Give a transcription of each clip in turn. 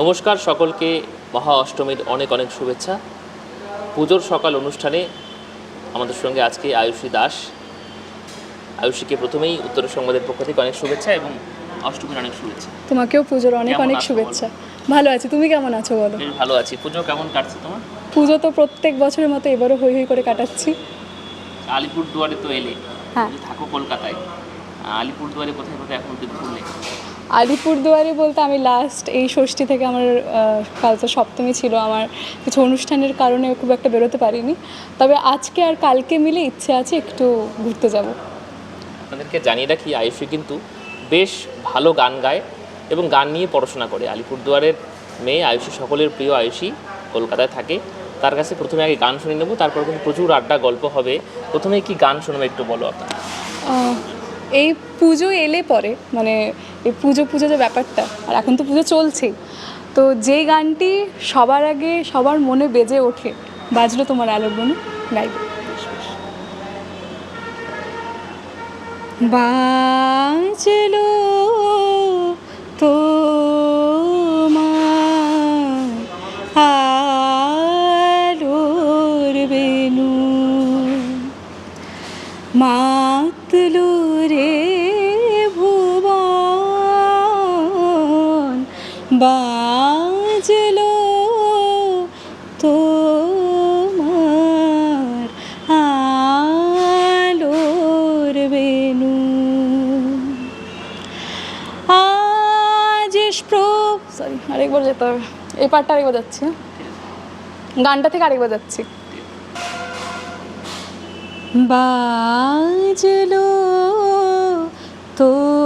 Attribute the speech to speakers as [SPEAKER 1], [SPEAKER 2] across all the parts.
[SPEAKER 1] নমস্কার সকলকে মহা অষ্টমীর অনেক অনেক শুভেচ্ছা। পুজোর সকাল অনুষ্ঠানে আমাদের সঙ্গে আজকে আয়ুষী দাস। আয়ুষীকে প্রথমেই উত্তর সংবাদের পক্ষ থেকে অনেক শুভেচ্ছা এবং অষ্টমীর অনেক শুভেচ্ছা।
[SPEAKER 2] তোমাকেও পুজোর অনেক অনেক শুভেচ্ছা। ভালো আছি তুমি কেমন আছো বলো?
[SPEAKER 1] ভালো আছি। পুজো কেমন কাটছে তোমার?
[SPEAKER 2] পুজো তো প্রত্যেক বছরের মতো এবারও হই হই করে কাটাচ্ছি।
[SPEAKER 1] আলিপুর দুয়ারে তো এলে।
[SPEAKER 2] হ্যাঁ।
[SPEAKER 1] থাকো কলকাতায়। আলিপুর দুয়ারে কোথায় কোথায় এখন ঘুরলে?
[SPEAKER 2] আলিপুরদুয়ারে বলতে আমি লাস্ট এই ষষ্ঠী থেকে আমার আহ, কাল তো সপ্তমী ছিল আমার কিছু অনুষ্ঠানের কারণে খুব একটা বেরোতে পারিনি। তবে আজকে আর কালকে মিলে ইচ্ছে আছে একটু ঘুরতে যাব।
[SPEAKER 1] আপনাদেরকে জানিয়ে রাখি আয়ুষী কিন্তু বেশ ভালো গান গায় এবং গান নিয়ে পড়াশোনা করে। আলিপুরদুয়ারের মেয়ে আয়ুষী সকলের প্রিয় আয়ুষী কলকাতায় থাকে। তার কাছে প্রথমে আগে গান শুনে নেব তারপর কিন্তু প্রচুর আড্ডা গল্প হবে। প্রথমে কি গান শুনবে একটু বলো আপনার।
[SPEAKER 2] এই পুজো এলে পরে মানে এই পুজো পুজো যে ব্যাপারটা, আর এখন তো পুজো চলছেই। তো যে গানটি সবার আগে সবার মনে বেজে ওঠে, বাজলো তোমার আলোর বনে গাইবে বাজলো তোমার বাজলো তোমার আলোর বেনু। আজ সরি আরেকবার যেতে হবে। এই পার্টটা আরেকবার যাচ্ছি হ্যাঁ? গানটা থেকে আরেকবার যাচ্ছি। বাজলো তোমার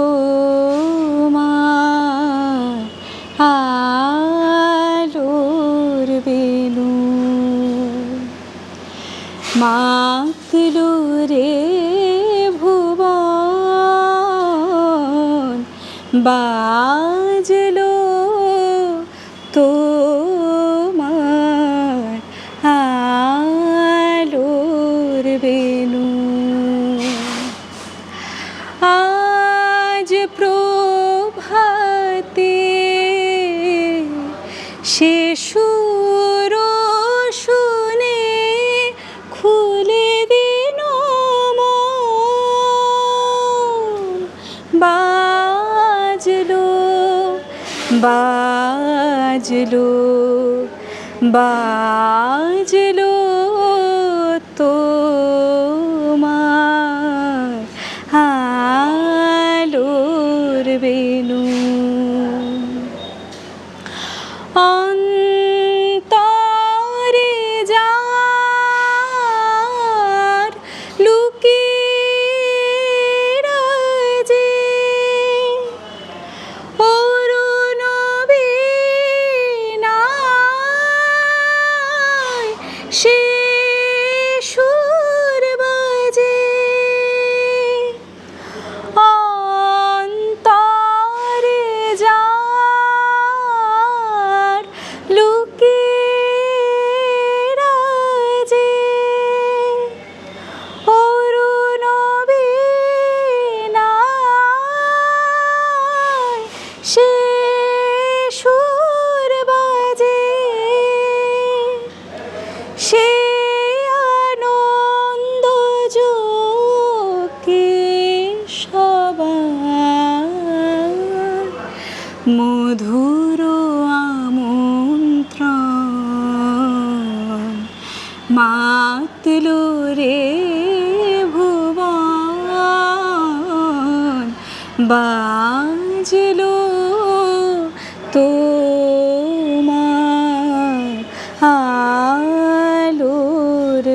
[SPEAKER 2] ভুবন বাজলো। বাজলো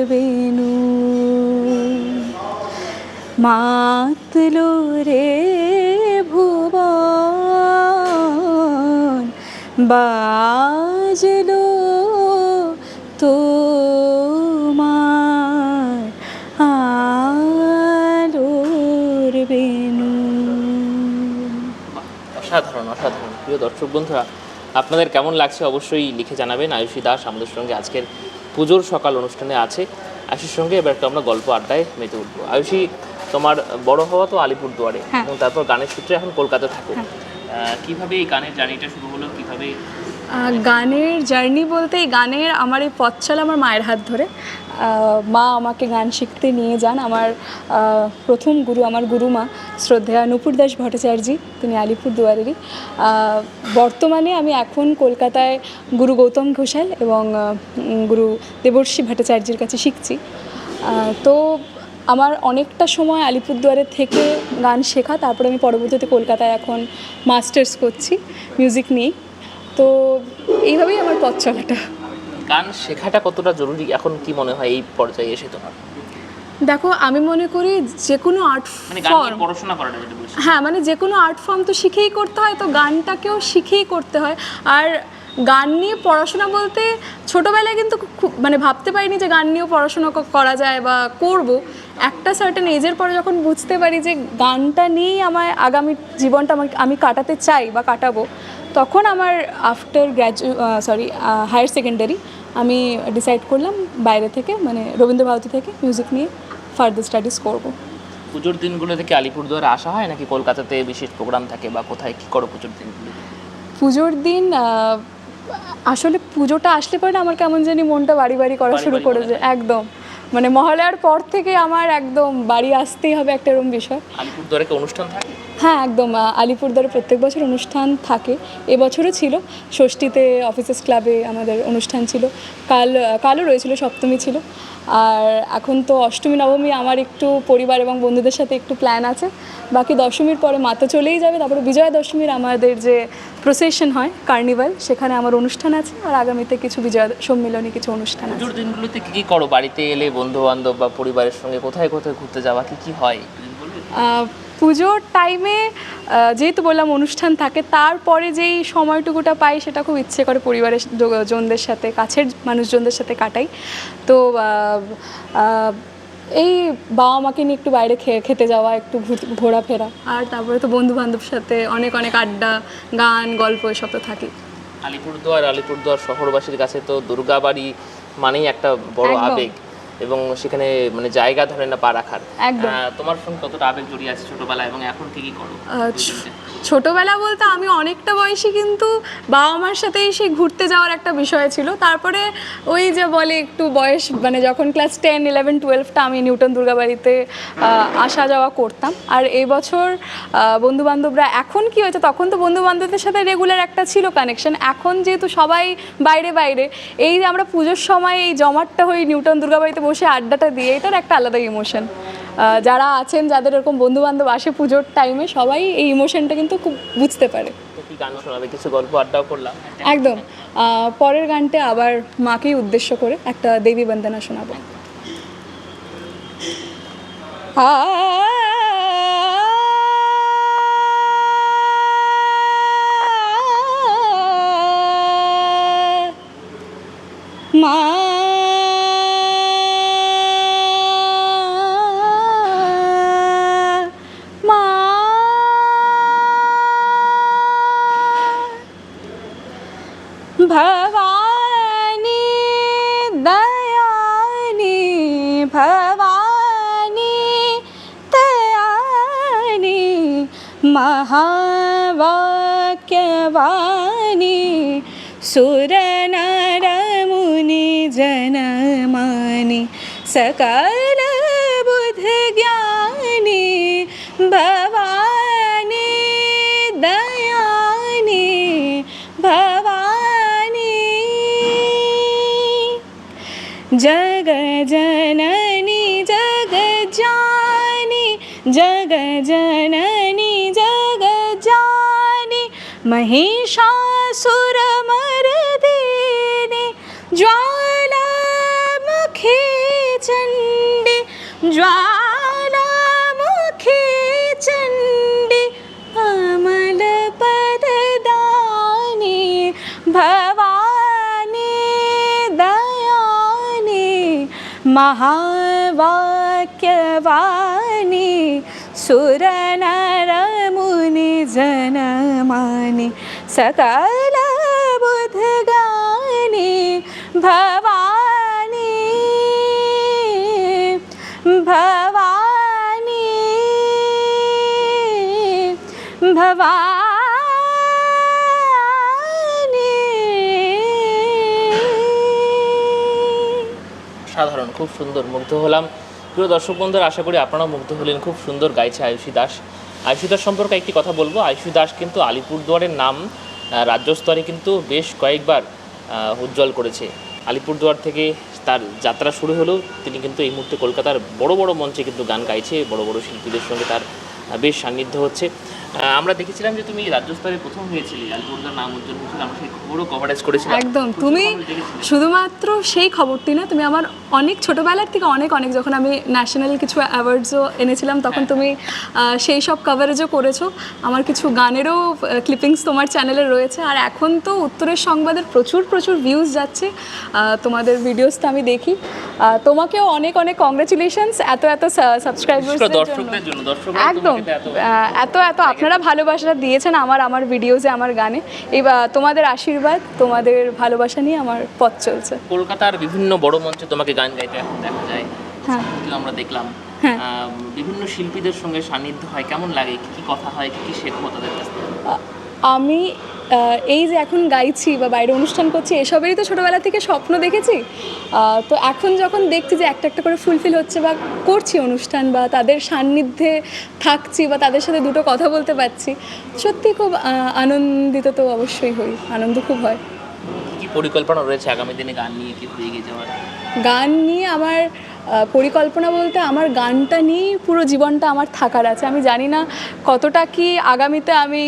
[SPEAKER 2] বেনু মাতলো রে ভুবন বাজলো তোমার আলোর বেনু
[SPEAKER 1] অসাধারণ অসাধারণ। প্রিয় দর্শক বন্ধুরা, আপনাদের কেমন লাগছে অবশ্যই লিখে জানাবেন। আয়ুষী দাস আমাদের সঙ্গে আজকের পুজোর সকাল অনুষ্ঠানে আছে আয়ুষের সঙ্গে এবার একটু আমরা গল্প আড্ডায় মেতে উঠবো আয়ুষি তোমার বড় হওয়া তো আলিপুর দুয়ারে
[SPEAKER 2] হ্যাঁ।
[SPEAKER 1] এবং তারপর গানের সূত্রে এখন কলকাতা থাকো
[SPEAKER 2] হ্যাঁ।
[SPEAKER 1] আহ, কীভাবে এই গানের জার্নিটা শুরু হলো কীভাবে
[SPEAKER 3] গানের জার্নি বলতে এই গানের আমার এই পথ চলা আমার মায়ের হাত ধরে। মা আমাকে গান শিখতে নিয়ে যান। আমার প্রথম গুরু আমার গুরুমা শ্রদ্ধেয়া নুপুর দাস ভট্টাচার্যী, তিনি আলিপুর দুয়ারেরই। বর্তমানে আমি এখন কলকাতায় গুরু গৌতম ঘোষাল এবং গুরু দেবর্ষী ভট্টাচার্যের কাছে শিখছি। তো আমার অনেকটা সময় আলিপুরদুয়ারে থেকে গান শেখা, তারপরে আমি পরবর্তীতে কলকাতায় এখন মাস্টার্স করছি, মিউজিক নিয়েই। তো এইভাবেই আমার পথ চলাটা।
[SPEAKER 1] গান শেখাটা কতটা জরুরি? এখন কি মনে হয় এই পর্যায়ে এসে তোমার?
[SPEAKER 3] দেখো আমি মনে করি যে কোনো আর্ট
[SPEAKER 1] মানে
[SPEAKER 3] ফর্ম
[SPEAKER 1] পড়াশোনা করাটা
[SPEAKER 3] হ্যাঁ মানে যে কোনো আর্ট ফর্ম তো শিখেই করতে হয় তো গানটাকেও শিখেই করতে হয়। আর গান নিয়ে পড়াশোনা বলতে ছোটোবেলায় কিন্তু খুব মানে ভাবতে পারিনি যে গান নিয়েও পড়াশোনা করা যায় বা করব। একটা সার্টেন এজের পরে যখন বুঝতে পারি যে গানটা নিয়েই আমার আগামী জীবনটা আমি কাটাতে চাই বা কাটাবো তখন আমার after gradu sorry higher secondary আমি ডিসাইড করলাম বাইরে থেকে মানে রবীন্দ্র ভারতী থেকে মিউজিক নিয়ে ফার্দার স্টাডিজ করব।
[SPEAKER 1] পুজোর দিনগুলো থেকে আলিপুরদুয়ারে আসা হয় নাকি কলকাতাতে বিশেষ প্রোগ্রাম থাকে বা কোথায় কী করো পুজোর দিনগুলো?
[SPEAKER 3] পুজোর দিন আসলে পুজোটা আসলে পরে আমার কেমন জানি মনটা বাড়ি বাড়ি করা শুরু করে যায় একদম। মানে মহালয়ার পর থেকে আমার একদম বাড়ি আসতেই হবে একটা এরকম বিষয়।
[SPEAKER 1] আলিপুরদুয়ারে কি অনুষ্ঠান থাকে?
[SPEAKER 3] হ্যাঁ একদম আহ, আলিপুরদুয়ারে প্রত্যেক বছর অনুষ্ঠান থাকে। এবছরও ছিল। ষষ্ঠীতে অফিসার্স ক্লাবে আমাদের অনুষ্ঠান ছিল। কাল কালও রয়েছিল সপ্তমী ছিল। আর এখন তো অষ্টমী নবমী আমার একটু পরিবার এবং বন্ধুদের সাথে একটু প্ল্যান আছে। বাকি দশমীর পরে মা তো চলেই যাবে। তারপরে বিজয়া দশমীর আমাদের যে প্রসেশন হয় কার্নিভাল সেখানে আমার অনুষ্ঠান আছে। আর আগামীতে কিছু বিজয়া সম্মিলনী কিছু অনুষ্ঠান আছে।
[SPEAKER 1] দিনগুলোতে কি কি করো? বাড়িতে এলে বন্ধু বান্ধব বা পরিবারের সঙ্গে কোথায় কোথায় ঘুরতে যাওয়া? কি কি হয়?
[SPEAKER 3] পুজোর টাইমে যেহেতু বললাম অনুষ্ঠান থাকে তারপরে যেই সময়টুকুটা পাই সেটা খুব ইচ্ছে করে পরিবারের জনদের সাথে কাছের মানুষজনদের সাথে কাটাই। তো এই বাবা মাকে নিয়ে একটু বাইরে খেয়ে খেতে যাওয়া একটু ঘুর- ঘোরাফেরা। আর তারপরে তো বন্ধু বান্ধব সাথে অনেক অনেক আড্ডা গান গল্প এসব তো থাকে
[SPEAKER 1] আলিপুরদুয়ার আলিপুরদুয়ার শহরবাসীর কাছে তো দুর্গাবাড়ি মানেই একটা বড়। আবেগ। এবং সেখানে মানে জায়গা ধরে না পা রাখার। তোমার সঙ্গে কতটা আবেগ জড়িয়ে আছে ছোটবেলায় এবং এখন ঠিকই কি করো?
[SPEAKER 3] ছোটবেলা বলতে আমি অনেকটা বয়সী কিন্তু বাবা মার সাথেই সেই ঘুরতে যাওয়ার একটা বিষয় ছিল। তারপরে ওই যে বলে একটু বয়স মানে যখন ক্লাস টেন ইলেভেন টুয়েলভটা আমি নিউটন দুর্গাবাড়িতে আসা যাওয়া করতাম। আর এই বছর বন্ধু বান্ধবরা এখন কি হয়েছে? তখন তো বন্ধু বান্ধবদের সাথে রেগুলার একটা ছিল কানেকশন এখন যেহেতু সবাই বাইরে বাইরে, এই যে আমরা পুজোর সময় এই জমাটটা হয়ে নিউটন দুর্গাবাড়িতে বসে আড্ডাটা দিয়ে, এটার একটা আলাদা ইমোশন যারা আছেন যাদের এরকম বন্ধু বান্ধব আসে পুজোর টাইমে সবাই এই ইমোশনটা কিন্তু খুব বুঝতে পারে।
[SPEAKER 1] গান শোনাবে? কিছু গল্প আড্ডাও করলাম।
[SPEAKER 3] একদম। পরের গানটা আবার মাকেই উদ্দেশ্য করে একটা দেবী বন্দনা শোনাবো। মা महावाक्यवाणी बुध ज्ञानी भवानी दयानी भवानी। जग जगजन महिषासुरमर्दिनी ज्वालामुखी चण्डी ज्वालामुखी चण्डी अमलपददानी भवानी दयानी महावाक्यवाणी सुरनरमुनि जनमानि सकलबुधगानि भवानी भवानी भवानी।
[SPEAKER 1] সাধারণ, খুব সুন্দর, মুগ্ধ হলাম। প্রিয় দর্শক বন্ধুরা, আশা করি আপনারাও মুগ্ধ হলেন। খুব সুন্দর গাইছে আয়ুষী দাস। আয়ুষী দাস সম্পর্কে একটি কথা বলব। আয়ুষু দাস কিন্তু আলিপুরদুয়ারের নাম রাজ্যস্তরে রাজ্য স্তরে কিন্তু বেশ কয়েকবার উজ্জ্বল করেছে। আলিপুরদুয়ার থেকে তার যাত্রা শুরু হলেও তিনি কিন্তু এই মুহূর্তে কলকাতার বড় বড় মঞ্চে কিন্তু গান গাইছে, বড় বড় শিল্পীদের সঙ্গে তার বেশ সান্নিধ্য হচ্ছে। আমরা দেখেছিলাম যে তুমি রাজ্য স্তরে প্রথম হয়েছিলে আলিপুরদুয়ার নাম উজ্জ্বল হয়েছিল আমরা সেই খবরও কভারেজ করেছিলাম।
[SPEAKER 3] একদম তুমি শুধুমাত্র সেই খবরটি না তুমি আমার অনেক ছোটোবেলার থেকে অনেক অনেক যখন আমি ন্যাশনাল কিছু অ্যাওয়ার্ডসও এনেছিলাম তখন তুমি সেই সব কভারেজও করেছ। আমার কিছু গানেরও ক্লিপিংস তোমার চ্যানেলে রয়েছে আর এখন তো উত্তরের সংবাদের প্রচুর প্রচুর ভিউজ যাচ্ছে। তোমাদের ভিডিওস তো আমি দেখি। তোমাকেও অনেক অনেক কংগ্রেচুলেশনস এত এত সাবস্ক্রাইবার্স
[SPEAKER 1] দর্শকদের জন্য
[SPEAKER 3] একদম
[SPEAKER 1] এত
[SPEAKER 3] এত আপনারা ভালোবাসাটা দিয়েছেন আমার আমার ভিডিওজে আমার গানে। এবার তোমাদের আশীর্বাদ তোমাদের ভালোবাসা নিয়ে আমার পথ চলছে।
[SPEAKER 1] কলকাতার বিভিন্ন বড় মঞ্চে তোমাকে গান গাইতে এখন দেখা যায়।
[SPEAKER 3] হ্যাঁ।
[SPEAKER 1] আমরা দেখলাম।
[SPEAKER 3] হ্যাঁ।
[SPEAKER 1] বিভিন্ন শিল্পীদের সঙ্গে সান্নিধ্য হয়। কেমন লাগে? কি কি কথা হয়? কি কি শেখো তাদের কাছ থেকে?
[SPEAKER 3] আমি এই যে এখন গাইছি বা বাইরে অনুষ্ঠান করছি এসবেরই তো ছোটোবেলা থেকে স্বপ্ন দেখেছি। তো এখন যখন দেখছি যে একটা একটা করে ফুলফিল হচ্ছে বা করছি অনুষ্ঠান বা তাদের সান্নিধ্যে থাকছি বা তাদের সাথে দুটো কথা বলতে পারছি সত্যি খুব আনন্দিত তো অবশ্যই হই আনন্দ খুব হয়।
[SPEAKER 1] কি পরিকল্পনা রয়েছে আগামী দিনে গান নিয়ে কি যাওয়ার?
[SPEAKER 3] গান নিয়ে আমার পরিকল্পনা বলতে আমার গানটা নিয়েই পুরো জীবনটা আমার থাকার আছে। আমি জানি না কতটা কি আগামীতে আমি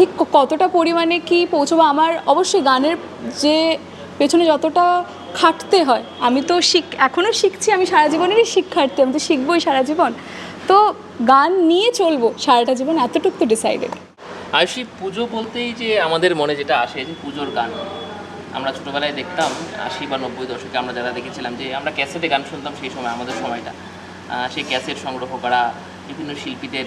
[SPEAKER 3] ঠিক কতটা পরিমাণে কি পৌঁছবো? আমার অবশ্যই গানের যে পেছনে যতটা খাটতে হয়, আমি তো শিখ এখনও শিখছি, আমি সারা জীবনেরই শিক্ষার্থী, আমি তো শিখবই সারা জীবন। তো গান নিয়ে চলবো, সারাটা জীবন এতটুকু তো ডিসাইডেড
[SPEAKER 1] আয়ুষী, পুজো বলতেই যে আমাদের মনে যেটা আসে, যে পুজোর গান। আমরা ছোটোবেলায় দেখতাম, আশি বা নব্বই দশকে আমরা যারা দেখেছিলাম যে আমরা ক্যাসেটে গান শুনতাম সেই সময়, আমাদের সময়টা। সেই ক্যাসেট সংগ্রহ করা বিভিন্ন শিল্পীদের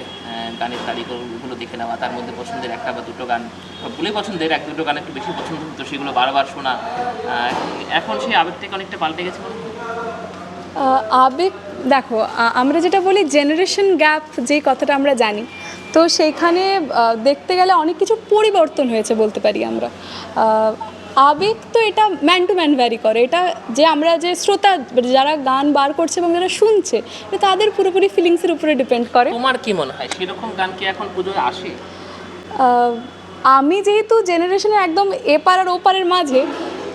[SPEAKER 1] গানের তালিকাগুলো দেখে নেওয়া, তার মধ্যে পছন্দের একটা বা দুটো গান সবগুলোই পছন্দের এক দুটো গান একটু বেশি পছন্দ হতো, সেগুলো বারবার শোনা। এখন সেই আবেগ থেকে অনেকটা পাল্টে গেছে
[SPEAKER 3] আবেগ, দেখো আমরা যেটা বলি জেনারেশন গ্যাপ যেই কথাটা আমরা জানি, তো সেইখানে দেখতে গেলে অনেক কিছু পরিবর্তন হয়েছে বলতে পারি আমরা। আবেগ তো এটা ম্যান টু ম্যান ভ্যারি করে। এটা যে আমরা যে শ্রোতা যারা গান বার করছে এবং যারা শুনছে এটা তাদের পুরোপুরি ফিলিংসের উপরে ডিপেন্ড করে।
[SPEAKER 1] তোমার কি মনে হয়? সেরকম গান কি এখন পুজোয় আসে?
[SPEAKER 3] আমি যেহেতু জেনারেশনের একদম এপার আর ওপারের মাঝে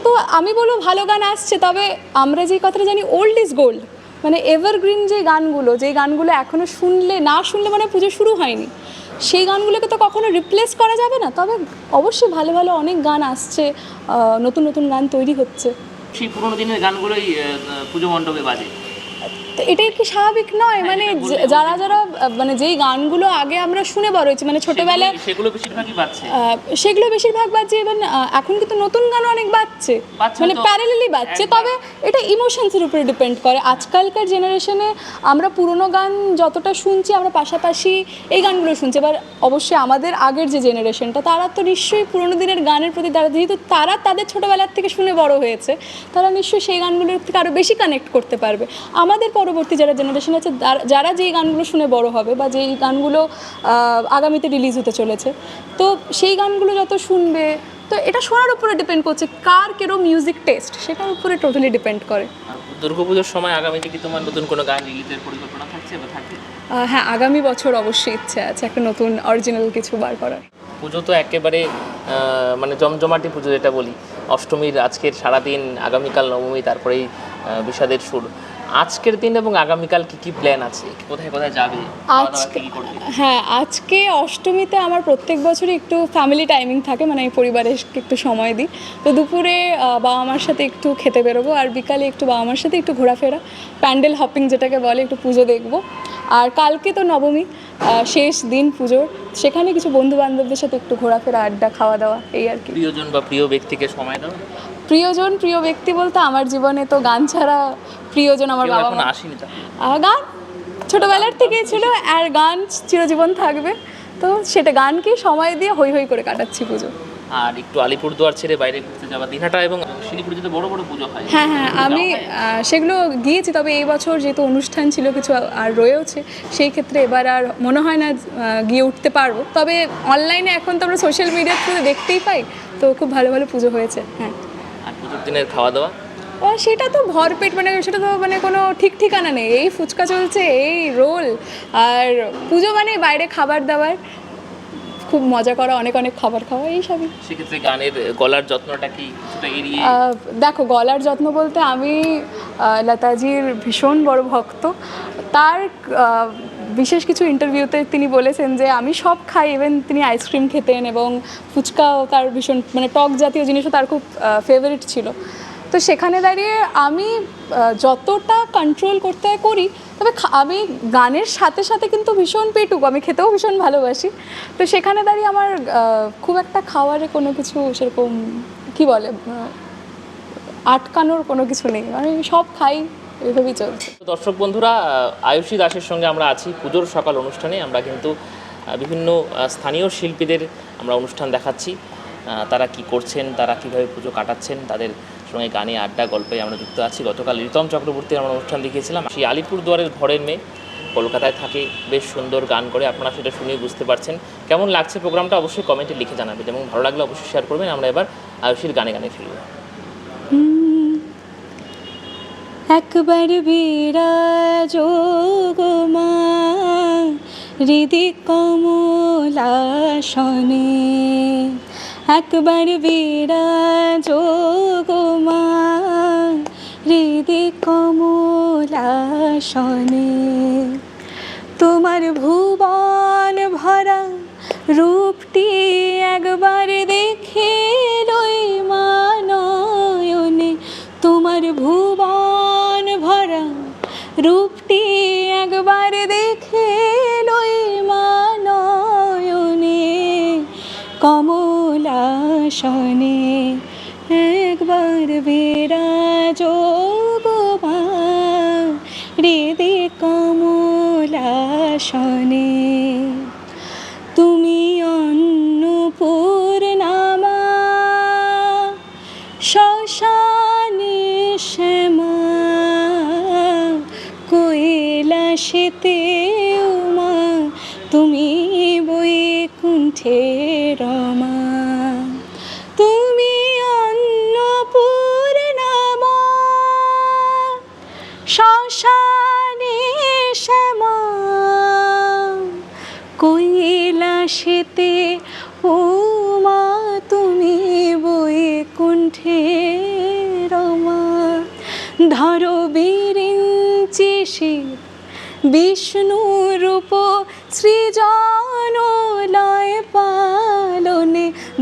[SPEAKER 3] তো আমি বলব ভালো গান আসছে তবে আমরা যেই কথাটা জানি ওল্ড ইজ গোল্ড মানে এভারগ্রিন যে গানগুলো যে গানগুলো এখনও শুনলে না শুনলে মানে পুজো শুরু হয়নি। সেই গানগুলোকে তো কখনো রিপ্লেস করা যাবে না, তবে অবশ্যই ভালো ভালো অনেক গান আসছে নতুন নতুন গান তৈরি হচ্ছে।
[SPEAKER 1] সেই পুরোনো দিনের গানগুলোই পুজো মণ্ডপে বাজে।
[SPEAKER 3] তো এটাই কি স্বাভাবিক নয়? মানে যারা যারা মানে যেই গানগুলো আগে আমরা শুনে বড় হয়েছি মানে ছোটোবেলায়
[SPEAKER 1] সেগুলো- বেশিরভাগই বাজছে।
[SPEAKER 3] সেগুলো বেশিরভাগ বাজছে ইভেন এখন কিন্তু নতুন গানও অনেক বাজছে। মানে। প্যারালেলি বাজছে। তবে এটা ইমোশনসের উপরে ডিপেন্ড করে। আজকালকার জেনারেশনে আমরা পুরনো গান যতটা শুনছি আমরা পাশাপাশি এই গানগুলো শুনছি। এবার অবশ্যই আমাদের আগের যে জেনারেশনটা তারা তো নিশ্চয়ই পুরোনো দিনের গানের প্রতি তারা যেহেতু তারা তাদের ছোটোবেলার থেকে শুনে বড় হয়েছে তারা নিশ্চয়ই সেই গানগুলোর থেকে আরও বেশি কানেক্ট করতে পারবে। আমাদের পরবর্তী যারা জেনারেশন আছে যারা যেই গানগুলো শুনে বড় হবে বা যেই গানগুলো আগামীতে রিলিজ হতে চলেছে তো সেই গানগুলো যত শুনবে তো এটা শোনার উপরে ডিপেন্ড করছে কার কেরো মিউজিক টেস্ট সেটার উপরে টোটালি ডিপেন্ড করে।
[SPEAKER 1] দুর্গাপুজোর সময় আগামীতে কি তোমার নতুন কোনো গান রিলিজের পরিকল্পনা থাকছে বা থাকবে?
[SPEAKER 3] হ্যাঁ আগামী বছর অবশ্যই ইচ্ছে আছে একটা নতুন অরিজিনাল কিছু বার করার।
[SPEAKER 1] পুজো তো একেবারে মানে জমজমাটি পুজো যেটা বলি অষ্টমীর আজকের সারাদিন আগামীকাল নবমী তারপরেই বিষাদের সুর। আজকের দিন এবং আগামীকাল কি কি প্ল্যান আছে? কোথায় কোথায় যাবে?
[SPEAKER 3] আজকে হ্যাঁ আজকে অষ্টমীতে আমার প্রত্যেক বছরই একটু ফ্যামিলি টাইমিং থাকে মানে আমি পরিবারের একটু সময় দিই। তো দুপুরে বাবা মার সাথে একটু খেতে বেরোবো আর বিকালে একটু বাবা মার সাথে একটু ঘোরাফেরা প্যান্ডেল হপিং যেটাকে বলে একটু পুজো দেখব। আর কালকে তো নবমী শেষ দিন পুজোর সেখানে কিছু বন্ধু বান্ধবদের সাথে একটু ঘোরাফেরা আড্ডা খাওয়া দাওয়া এই আর কি।
[SPEAKER 1] প্রিয়জন বা প্রিয় ব্যক্তিকে সময় দাও।
[SPEAKER 3] প্রিয়জন প্রিয় ব্যক্তি বলতে আমার জীবনে তো গান ছাড়া প্রিয়জন আমার বাবা মা। গান ছোটবেলার থেকে ছিল আর গান চিরজীবন থাকবে। তো সেটা গানকে সময় দিয়ে হই হই করে কাটাচ্ছি পুজো।
[SPEAKER 1] আর একটু আলিপুরদুয়ার ছেড়ে বাইরে ঘুরতে যাওয়া দিনহাটা এবং শিলিগুড়িতে তো বড় বড় পুজো হয়
[SPEAKER 3] হ্যাঁ হ্যাঁ আমি সেগুলো গিয়েছি তবে এই বছর যেহেতু অনুষ্ঠান ছিল কিছু আর রয়েওছে সেই ক্ষেত্রে এবার আর মনে হয় না গিয়ে উঠতে পারব। তবে অনলাইনে এখন তো আমরা সোশ্যাল মিডিয়ার থ্রুতে দেখতেই পাই তো খুব ভালো ভালো পুজো হয়েছে হ্যাঁ।
[SPEAKER 1] আর পুজোর দিনের খাওয়া দাওয়া?
[SPEAKER 2] সেটা তো ভরপেট মানে সেটা তো মানে কোনো ঠিক ঠিকানা নেই। এই ফুচকা চলছে এই রোল আর পুজো মানে বাইরে খাবার দাবার। খুব মজা করা অনেক অনেক খাবার খাওয়া এই সবই।
[SPEAKER 1] সেক্ষেত্রে গানের গলার যত্নটা কি এড়িয়ে
[SPEAKER 2] দেখো গলার যত্ন বলতে আমি লতাজির ভীষণ বড় ভক্ত। তার বিশেষ কিছু ইন্টারভিউতে তিনি বলেছেন যে আমি সব খাই ইভেন তিনি আইসক্রিম খেতেন এবং ফুচকাও তার ভীষণ মানে টক জাতীয় জিনিসও তার খুব ফেভারিট ছিল। তো সেখানে দাঁড়িয়ে আমি যতটা কন্ট্রোল করতে করি, তবে আমি গানের সাথে সাথে কিন্তু ভীষণ পেটুক, আমি খেতেও ভীষণ ভালোবাসি। তো সেখানে দাঁড়িয়ে আমার খুব একটা খাওয়ারে কোনো কিছু সেরকম, কি বলে আটকানোর কোনো কিছু নেই। আমি সব খাই, এভাবেই চলছে।
[SPEAKER 1] দর্শক বন্ধুরা আয়ুষী দাসের সঙ্গে আমরা আছি পুজোর সকাল অনুষ্ঠানে। আমরা কিন্তু বিভিন্ন স্থানীয় শিল্পীদের আমরা অনুষ্ঠান দেখাচ্ছি তারা কি করছেন, তারা কীভাবে পুজো কাটাচ্ছেন, তাদের সঙ্গে গানে আড্ডা গল্পে আমরা যুক্ত আছি। গতকাল রিতম চক্রবর্তী আমরা অনুষ্ঠান দেখিয়েছিলাম। সেই আলিপুরদুয়ারের ঘরের মেয়ে কলকাতায় থাকে, বেশ সুন্দর গান করে। আপনারা সেটা শুনে বুঝতে পারছেন। কেমন লাগছে প্রোগ্রামটা অবশ্যই কমেন্টে লিখে জানাবেন এবং ভালো লাগলে অবশ্যই শেয়ার করবেন। আমরা এবার আয়ুষীর গানে গানে ফিরব।
[SPEAKER 2] একবার বিরাজ মা, হৃদি কমলাসনে। একবার বিরাজ কমলাসনে তোমার ভুবন ভরা রূপটি একবার দেখে লই মানয়নে। তোমার ভুবন ভরা রূপটি একবার দেখে লই মানয়নে। কমলাসনে একবার বিরাজ কমলাসনে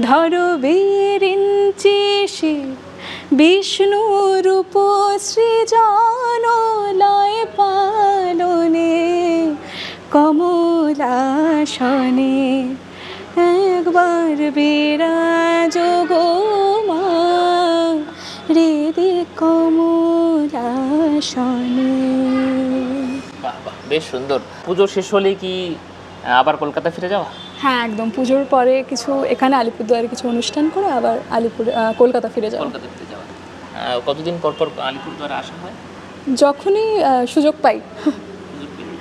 [SPEAKER 2] ধরো বিষ্ণু রূপ সৃজন লয় পালনে, কমলাসনে একবার বিরাজ গো মা। হৃদি কমলাসনে।
[SPEAKER 1] বেশ সুন্দর। পুজো শেষ হলে কি আবার কলকাতা ফিরে যাওয়া?
[SPEAKER 2] হ্যাঁ একদম। পুজোর পরে কিছু এখানে আলিপুরদুয়ারে কিছু অনুষ্ঠান করে আবার আলিপুর কলকাতা ফিরে যাব
[SPEAKER 1] কলকাতা ফিরে যাওয়া। কতদিন পর পর আলিপুরদুয়ারে আসা হয়?
[SPEAKER 2] যখনই সুযোগ পাই।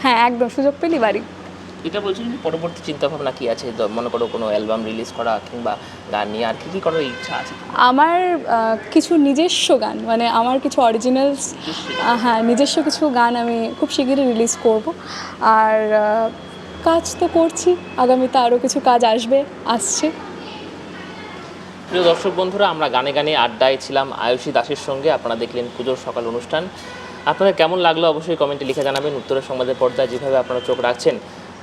[SPEAKER 2] হ্যাঁ একদম সুযোগ পেলি বাড়ি।
[SPEAKER 1] এটা বলছেন যে পরবর্তী চিন্তা ভাবনা কি আছে? মনে করো কোনো অ্যালবাম রিলিজ করা কিংবা গান নিয়ে আর কি কি করার ইচ্ছা আছে?
[SPEAKER 2] আমার কিছু নিজস্ব গান মানে আমার কিছু অরিজিনালস হ্যাঁ নিজস্ব কিছু গান আমি খুব শিগগিরই রিলিজ করব। আর কাজ তো করছি, আগামীতে আরও কিছু কাজ আসবে, আসছে।
[SPEAKER 1] প্রিয় দর্শক বন্ধুরা, আমরা গানে গানে আড্ডায় ছিলাম আয়ুষী দাসের সঙ্গে, আপনারা দেখলেন পুজোর সকাল অনুষ্ঠান। আপনাদের কেমন লাগল অবশ্যই কমেন্টে লিখে জানাবেন, উত্তরের সংবাদের পর্দায় যেভাবে আপনারা চোখ রাখছেন।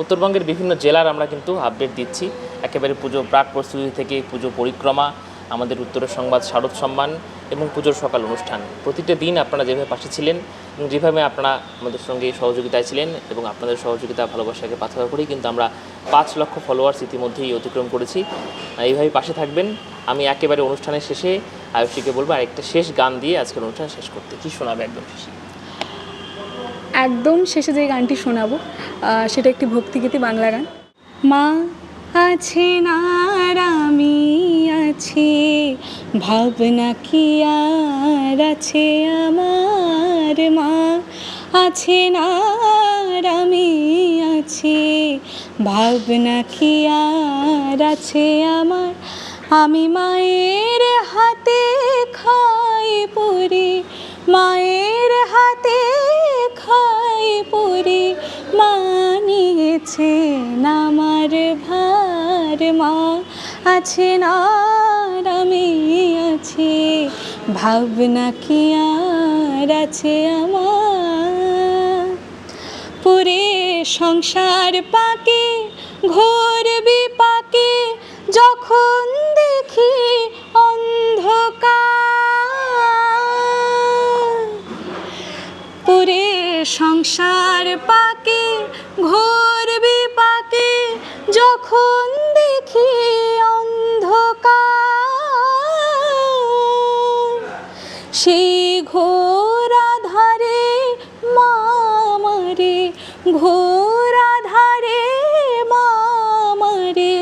[SPEAKER 1] উত্তরবঙ্গের বিভিন্ন জেলার আমরা কিন্তু আপডেট দিচ্ছি। একেবারে পুজো প্রাক প্রস্তুতি থেকে পুজো পরিক্রমা, আমাদের উত্তরের সংবাদ শারদ সম্মান এবং পুজোর সকাল অনুষ্ঠান। প্রতিটা দিন আপনারা যেভাবে পাশে ছিলেন এবং যেভাবে আপনারা আমাদের সঙ্গে সহযোগিতায় ছিলেন এবং আপনাদের সহযোগিতা, ভালোবাসাকে পাথর করেই কিন্তু আমরা পাঁচ লক্ষ ফলোয়ার্স ইতিমধ্যেই অতিক্রম করেছি। এইভাবে পাশে থাকবেন। আমি একেবারে অনুষ্ঠানের শেষে আয়ুষীকে বলব আরেকটা শেষ গান দিয়ে আজকের অনুষ্ঠান শেষ করতে। কি শোনাবে একদম শেষে?
[SPEAKER 2] একদম শেষে যে গানটি শোনাবো সেটা একটি ভক্তিগীতি বাংলা গান। মা আছে না আর আমি আছি, ভাবনা কি আর আছে আমার মা? আছে না আমি আছি, ভাবনা কি আর আছে আমার? আমি মায়ের হাতে খাই পরি, মায়ের হাতে খাই পরি মানিয়েছেন আমার ভার মা। আছে না আছি, ভাবনা কি আর আছে আমার? পুরে সংসার পাকে ঘোর বিপাকে যখন দেখি অন্ধকার। সংসার পাকে ঘোর বিপাকে যখন সেই ঘোর আধারে মামারে ঘোর আধারে মামারে,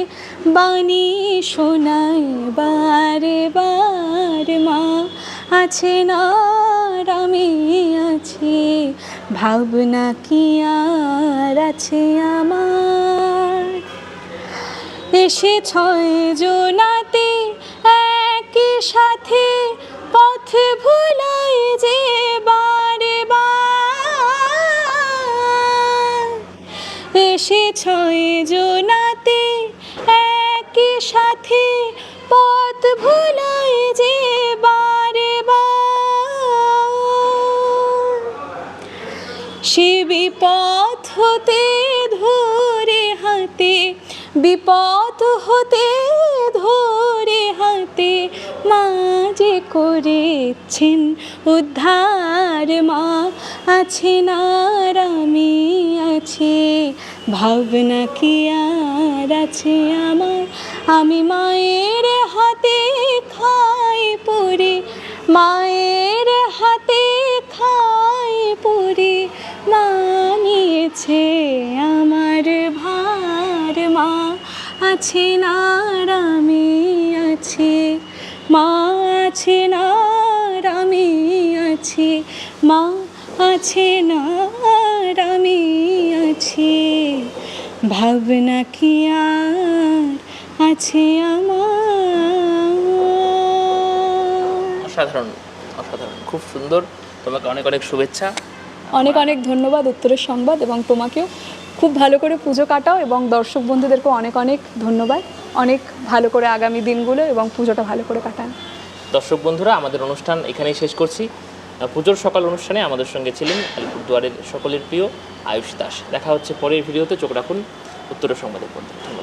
[SPEAKER 2] বাণী শোনায় বারে বার মা। আছে না আমি আছি, ভাবনা কি আর আছে আমার? এসে ছয় জনাতে একই সাথে পথ ভুলাই ছয় জনাতে একই সাথে পথ ভুলাই যে বারে বার। সে বিপদ হতে ধরে হাতে বিপদ হতে ধরে হাতে মা যে করেছেন উদ্ধার মা আছে না আর আমি আছি। ভাবনা কি আর আছে আমার? আমি মায়ের হাতে খাই পরে, মায়ের হাতে খাই পরে। মানিয়েছে আমার ভার মা, আছে না আমি আছি। মা, আছে না আমি আছি। মা, আছে না আমি আছি ভাবনা কি আর আছে আমার?
[SPEAKER 1] অসাধারণ অসাধারণ খুব সুন্দর। তোমাকে অনেক অনেক শুভেচ্ছা।
[SPEAKER 2] অনেক অনেক ধন্যবাদ উত্তরের সংবাদ এবং তোমাকেও। খুব ভালো করে পুজো কাটাও এবং দর্শক বন্ধুদেরকেও অনেক অনেক ধন্যবাদ। অনেক ভালো করে আগামী দিনগুলো এবং পুজোটা ভালো করে কাটান।
[SPEAKER 1] দর্শক বন্ধুরা আমাদের অনুষ্ঠান এখানেই শেষ করছি। পুজোর সকাল অনুষ্ঠানে আমাদের সঙ্গে ছিলেন আলিপুরদুয়ারের সকলের প্রিয় আয়ুষ দাস। দেখা হচ্ছে পরের ভিডিওতে। চোখ রাখুন উত্তর সংবাদের পর্যন্ত